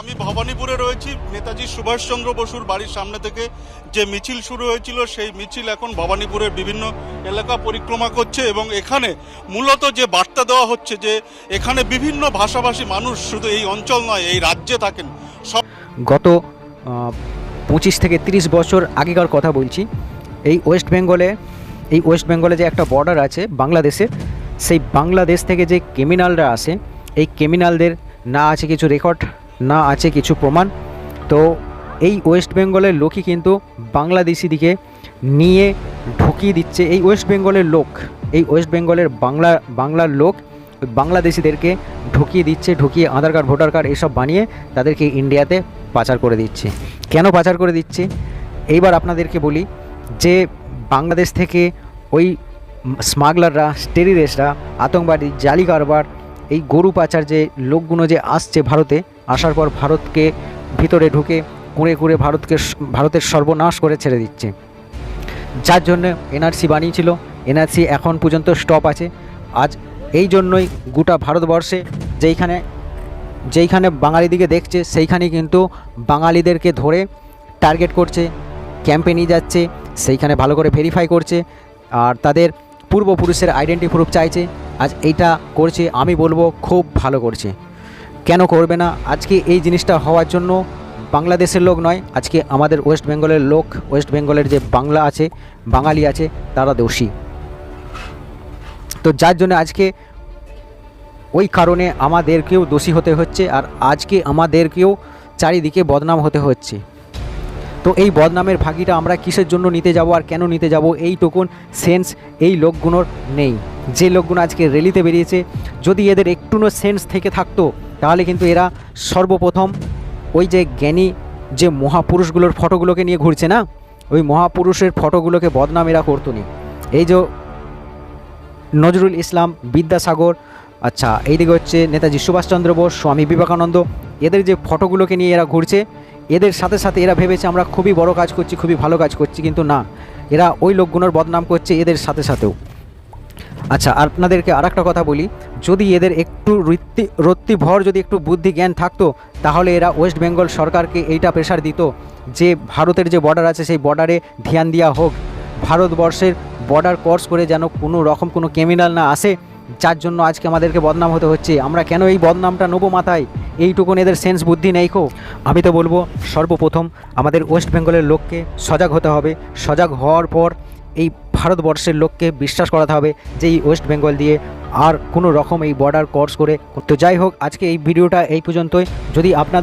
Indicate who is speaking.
Speaker 1: আমি ভবানীপুরে রয়েছি। নেতাজি সুভাষচন্দ্র বসুর বাড়ির সামনে থেকে যে মিছিল শুরু হয়েছিল, সেই মিছিল এখন ভবানীপুরের বিভিন্ন এলাকা পরিক্রমা করছে এবং এখানে মূলত যে বার্তা দেওয়া হচ্ছে যে এখানে বিভিন্ন ভাষাভাষী মানুষ শুধু এই অঞ্চল নয়, এই রাজ্যে থাকেন। সব
Speaker 2: গত পঁচিশ থেকে তিরিশ বছর আগেকার কথা বলছি। এই ওয়েস্ট বেঙ্গলে, এই ওয়েস্ট বেঙ্গলে যে একটা বর্ডার আছে বাংলাদেশের, সেই বাংলাদেশ থেকে যে ক্রিমিনালরা আসে এই ক্রিমিনালদের না আছে কিছু রেকর্ড না আছে কিছু প্রমাণ। তো এই ওয়েস্ট বেঙ্গলের লোকই কিন্তু বাংলাদেশিদিকে নিয়ে ঢুকিয়ে দিচ্ছে। এই ওয়েস্ট বেঙ্গলের লোক, এই ওয়েস্ট বেঙ্গলের বাংলা, বাংলার লোক বাংলাদেশিদেরকে ঢুকিয়ে দিচ্ছে, ঢুকিয়ে আধার কার্ড, ভোটার কার্ড এসব বানিয়ে তাদেরকে ইন্ডিয়াতে পাচার করে দিচ্ছে। কেন পাচার করে দিচ্ছে? এইবার আপনাদেরকে বলি যে বাংলাদেশ থেকে ওই স্মাগলাররা, টেরিরেস্টরা, আতঙ্কবাদী, জালি কারবার এই গরু পাচার যে লোকগুলো যে আসছে ভারতে, আসার পর ভারতকে ভিতরে ঢুকে কুঁড়ে কুঁড়ে ভারতকে ভারতের সর্বনাশ করে ছেড়ে দিচ্ছে। যার জন্য এনআরসি বানিয়েছিল, এনআরসি এখন পর্যন্ত স্টপ আছে। আজ এই জন্যই গোটা ভারতবর্ষে যেইখানে যেইখানে বাঙালি দিকে দেখছে সেইখানে কিন্তু বাঙালিদেরকে ধরে টার্গেট করছে, ক্যাম্পে নিয়ে যাচ্ছে, সেইখানে ভালো করে ভেরিফাই করছে। আর তাদের পূর্বপুরুষের আইডেন্টি প্রুফ চাইছে। আজ এইটা করছে, আমি বলব খুব ভালো করছে। কেন করবে না? আজকে এই জিনিসটা হওয়ার জন্য বাংলাদেশের লোক নয়, আজকে আমাদের ওয়েস্ট বেঙ্গলের লোক ওয়েস্ট বেঙ্গলের যে বাংলা আছে, বাঙালি আছে, তারা দোষী। তো যার জন্য আজকে ওই কারণে আমাদেরকেও দোষী হতে হচ্ছে, আর আজকে আমাদেরকেও চারিদিকে বদনাম হতে হচ্ছে। তো এই বদনামের ভাগিটা আমরা কিসের জন্য নিতে যাব আর কেন নিতে যাব? এইটুকুন সেন্স, এই লোকগুলোর নেই। যে লোকগুলো আজকে র্যালিতে বেরিয়েছে, যদি এদের একটুনো সেন্স থেকে থাকতো, তাহলে কিন্তু এরা সর্বপ্রথম ওই যে জ্ঞানী যে মহাপুরুষগুলোর ফটোগুলোকে নিয়ে ঘুরছে না? ওই মহাপুরুষের ফটোগুলোকে বদনাম এরা করতো নি। এই যে নজরুল ইসলাম, বিদ্যাসাগর আচ্ছা এইদিকে হচ্ছে নেতাজি সুভাষচন্দ্র বোস, স্বামী বিবেকানন্দ, এদের যে ফটোগুলোকে নিয়ে এরা ঘুরছে এদের সাথে সাথে এরা ভেবেছে আমরা খুবই বড় কাজ করছি, খুবই ভালো কাজ করছি, কিন্তু না। এরা ওই লোকগুলোর বদনাম করছে এদের সাথে সাথেও। আচ্ছা আপনাদেরকে আর একটা কথা বলি। যদি এদের একটু রৃত্তি রত্তিভর যদি একটু বুদ্ধি জ্ঞান থাকতো, তাহলে এরা ওয়েস্ট বেঙ্গল সরকারকে এইটা প্রেশার দিত যে ভারতের যে বর্ডার আছে, সেই বর্ডারে ধ্যান দেওয়া হোক। ভারতবর্ষের বর্ডার ক্রস করে যেন কোনো রকম কোনো ক্রিমিনাল না আসে, যার জন্য আজকে আমাদেরকে বদনাম হতে হচ্ছে। আমরা কেন এই বদনামটা নেব মাথায়? এইটুকুন এদের সেন্স বুদ্ধি নেই কো। আমি তো বলব, সর্বপ্রথম আমাদের ওয়েস্ট বেঙ্গলের লোককে সজাগ হতে হবে। সজাগ হওয়ার পর এই ভারতবর্ষের লোককে বিশ্বাস করাতে হবে যে এই ওয়েস্ট বেঙ্গল দিয়ে আর কোনো রকম এই বর্ডার ক্রস করে তো যাই হোক, আজকে এই ভিডিওটা এই পর্যন্তই। যদি আপনাদের